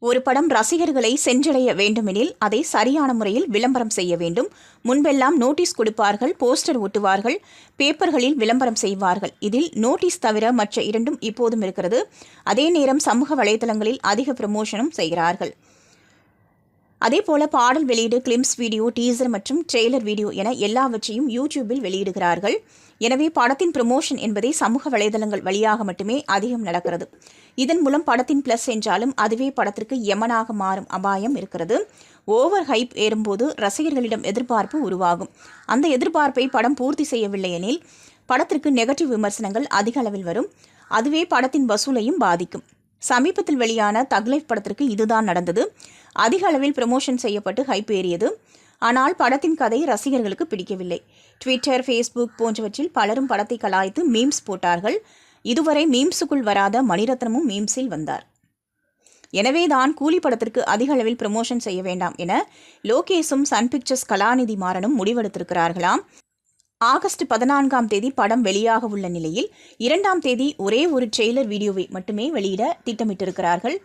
ஒரு படம் ரசிகர்களை சென்றடைய வேண்டுமெனில் அதை சரியான முறையில் விளம்பரம் செய்ய வேண்டும். முன்பெல்லாம் நோட்டீஸ் கொடுப்பார்கள் போஸ்டர் ஒட்டுவார்கள் பேப்பர்களில் விளம்பரம் செய்வார்கள். இதில் நோட்டீஸ் தவிர மற்ற இரண்டும் இப்போதும் இருக்கிறது. அதே நேரம் சமூக வலைதளங்களில் அதிக ப்ரமோஷனும் செய்கிறார்கள். அதே போல பாடல் வெளியீடு கிளிம்ஸ் வீடியோ டீசர் மற்றும் ட்ரெய்லர் வீடியோ என எல்லாவற்றையும் யூடியூபில் வெளியிடுகிறார்கள். எனவே படத்தின் ப்ரமோஷன் என்பதை சமூக வலைதளங்கள் வழியாக மட்டுமே அதிகம் நடக்கிறது. இதன் மூலம் படத்தின் ப்ளஸ் என்றாலும் அதுவே படத்திற்கு யமனாக மாறும் அபாயம் இருக்கிறது. ஓவர் ஹைப் ஏறும்போது ரசிகர்களிடம் எதிர்பார்ப்பு உருவாகும். அந்த எதிர்பார்ப்பை படம் பூர்த்தி செய்யவில்லை எனில் படத்திற்கு நெகட்டிவ் விமர்சனங்கள் அதிக அளவில் வரும். அதுவே படத்தின் வசூலையும் பாதிக்கும். சமீபத்தில் வெளியான தக்லைஃப் படத்திற்கு இதுதான் நடந்தது. அதிக அளவில் ப்ரமோஷன் செய்யப்பட்டு ஹைப் ஏறியது. ஆனால் படத்தின் கதை ரசிகர்களுக்கு பிடிக்கவில்லை. ட்விட்டர் ஃபேஸ்புக் போன்றவற்றில் பலரும் படத்தை கலாய்த்து மீம்ஸ் போட்டார்கள். இதுவரை மீம்ஸுக்குள் வராத மணிரத்னமும் மீம்ஸில் வந்தார். எனவேதான் கூலி படத்திற்கு அதிக அளவில் ப்ரமோஷன் செய்ய வேண்டாம் என லோகேஷும் சன் பிக்சர்ஸ் கலாநிதி மாறனும் முடிவெடுத்திருக்கிறார்களாம். ஆகஸ்ட் பதினான்காம் தேதி படம் வெளியாக உள்ள நிலையில் இரண்டாம் தேதி ஒரே ஒரு ட்ரெய்லர் வீடியோவை மட்டுமே வெளியிட திட்டமிட்டிருக்கிறார்கள்.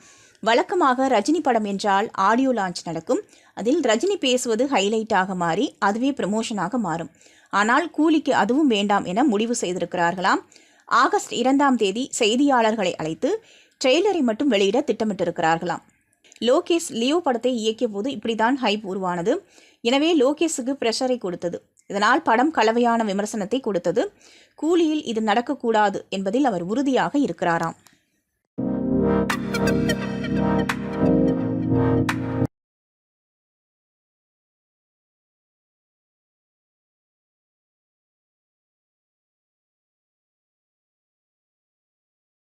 வழக்கமாக ரஜினி படம் என்றால் ஆடியோ லான்ச் நடக்கும். அதில் ரஜினி பேசுவது ஹைலைட்டாக மாறி அதுவே ப்ரமோஷனாக மாறும். ஆனால் கூலிக்கு அதுவும் வேண்டாம் என முடிவு செய்திருக்கிறார்களாம். ஆகஸ்ட் இரண்டாம் தேதி செய்தியாளர்களை அழைத்து ட்ரெய்லரை மட்டும் வெளியிட திட்டமிட்டிருக்கிறார்களாம். லோகேஷ் லியோ படத்தை இயக்கிய போது இப்படிதான் ஹைப் உருவானது. எனவே லோகேஷுக்கு ப்ரெஷரை கொடுத்தது. இதனால் படம் கலவையான விமர்சனத்தை கொடுத்தது. கூலியில் இது நடக்கக்கூடாது என்பதில் அவர் உறுதியாக இருக்கிறாராம்.